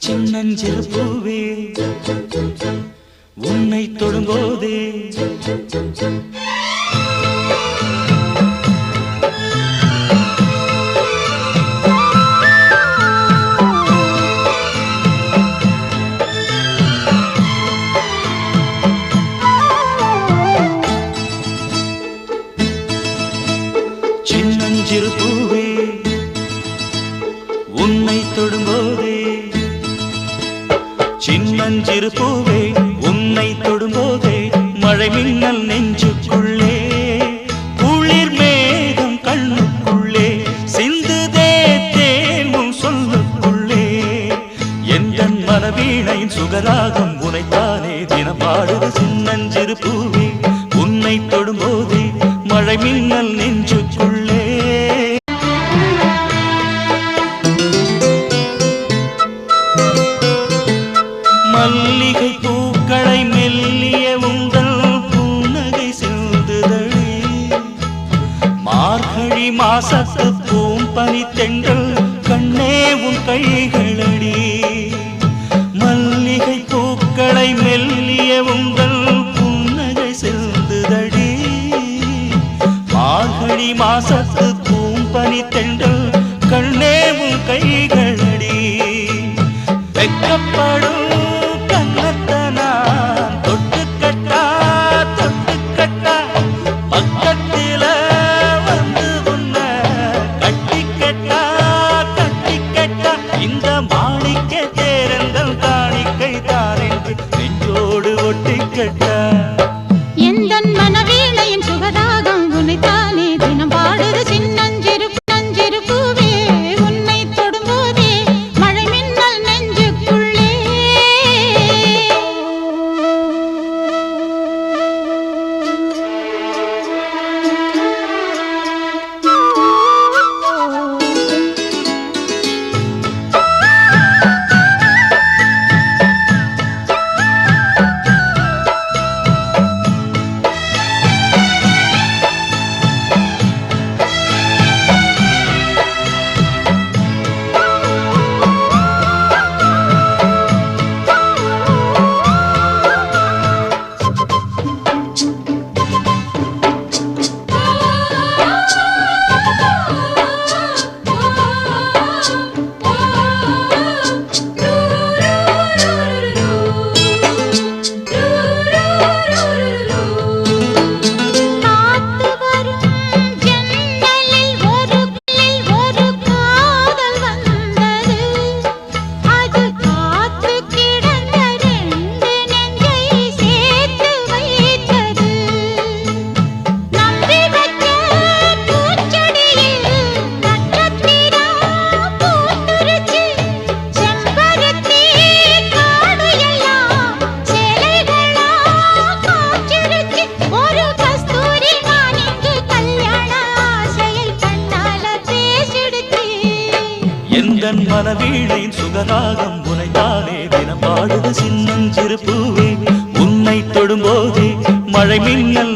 சின்னஞ்சிறு பூவே உன்னை தொடும்போதே உன்னை தொடும்போதே. சின்னஞ்சிறு பூவே உன்னை தொடும்போதே. மழை மின்னல் நெஞ்சுக்குள்ளே. குளிர் மேகம் கண்ணுக்குள்ளே. சிந்துதே தேனும் சொல்லுக்குள்ளே. எந்த மனவீணையின் சுகராகம் உனைத்தானே. தினம் பாடுது சின்னஞ்சிறு பூவே உன்னை தொடும்போதே. மழை மின்னல் மார்கழி மாசத்து பூம்பனி தெண்டல் கண்ணே உன் கைகளடி. மல்லிகை பூக்களை மெல்லிய உங்கள் புன்னகை செல்ந்துதடி மார்கழி மாசத்து பூம்பனி தெண்டல் கண்ணே சிறன் மனவீழையின் சுகராகம் உனைத்தானே தினம் பாடுது சின்னஞ்சிறு பூவே. உன்னை தொடும்போதே மழை மின்னல்